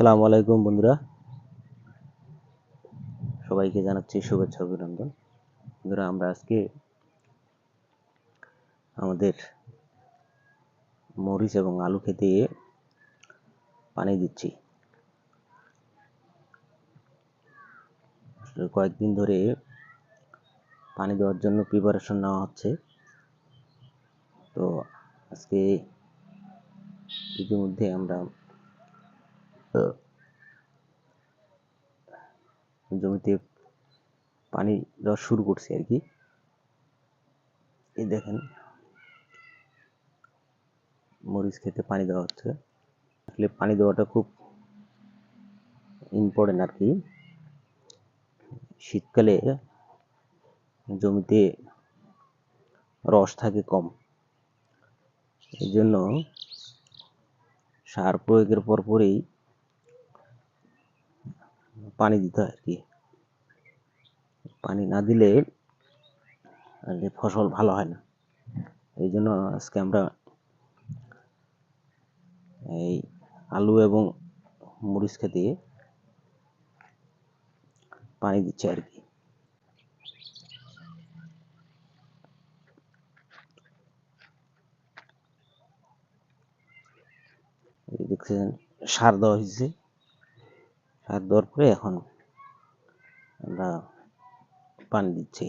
আসসালামু আলাইকুম বন্ধুরা। সবাইকে জানাচ্ছি শুভেচ্ছা অভিনন্দন। বন্ধুরা, আমরা আজকে আমাদের মরিচ এবং আলু খেতে পানি দিচ্ছি। কয়েকদিন ধরে পানি দেওয়ার জন্য প্রিপারেশন নেওয়া হচ্ছে। তো আজকে ইতিমধ্যে আমরা জমিতে পানি দেওয়া শুরু করছি আর কি। এই দেখেন, মরিচ খেতে পানি দেওয়া হচ্ছে। আসলে পানি দেওয়াটা খুব ইম্পর্টেন্ট আর কি। শীতকালে জমিতে রস থাকে কম। এই জন্য সার প্রয়োগের পরপরই পানি দিতে হয় আর কি। পানি না দিলে আসলে ফসল ভালো হয় না। এই জন্য আজকে আমরা এই আলু এবং মরিচ খেতে পানি দিচ্ছি আর কি। দেখছেন, সার দেওয়া হয়েছে। সার দেওয়ার পরে এখন আমরা পানি দিচ্ছি।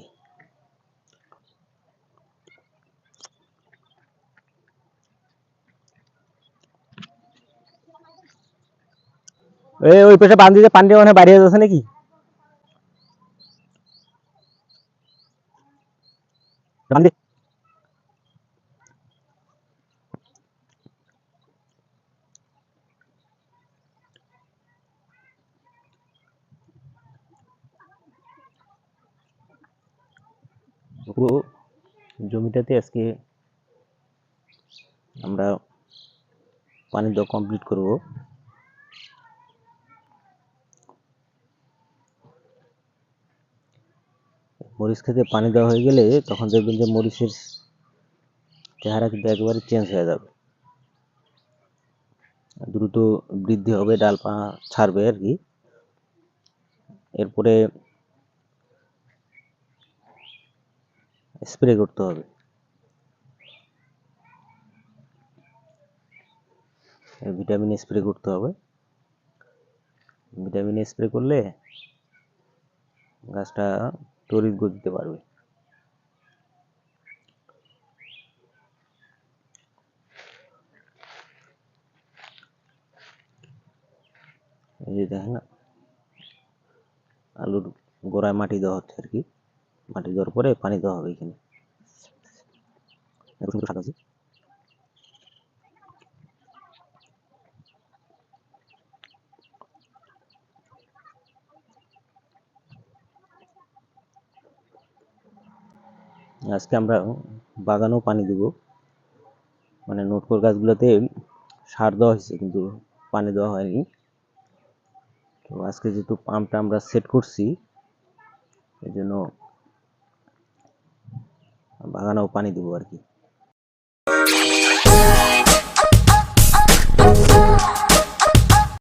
ওই পাশে বান্ধি দিয়ে পানি মানে বাইরে যাচ্ছে নাকি? বান্ধি পুরো জমিটাতে আজকে আমরা পানি দেওয়া কমপ্লিট করব। মরিচ খেতে পানি দেওয়া হয়ে গেলে তখন দেখবেন যে মরিচের চেহারা কিন্তু একেবারে চেঞ্জ হয়ে যাবে। দ্রুত বৃদ্ধি হবে, ডালপালা ছাড়বে আর কি। এরপরে স্প্রে করতে হবে। ভিটামিন স্প্রে করতে হবে। ভিটামিন স্প্রে করলে গাছটা তড়িৎ গতিতে পারবে এই যে দেখেন আলুর গোড়ায় মাটি দেওয়া হচ্ছে আর কি। মাটি দেওয়ার পরে পানি দেওয়া হবে এখানে। আজকে আমরা বাগানেও পানি দেব। মানে নোটকর গাছগুলোতে সার দেওয়া হয়েছে, কিন্তু পানি দেওয়া হয়নি। তো আজকে যেহেতু পাম্পটা আমরা সেট করছি এই জন্য বাগানেও পানি দেবো আর কি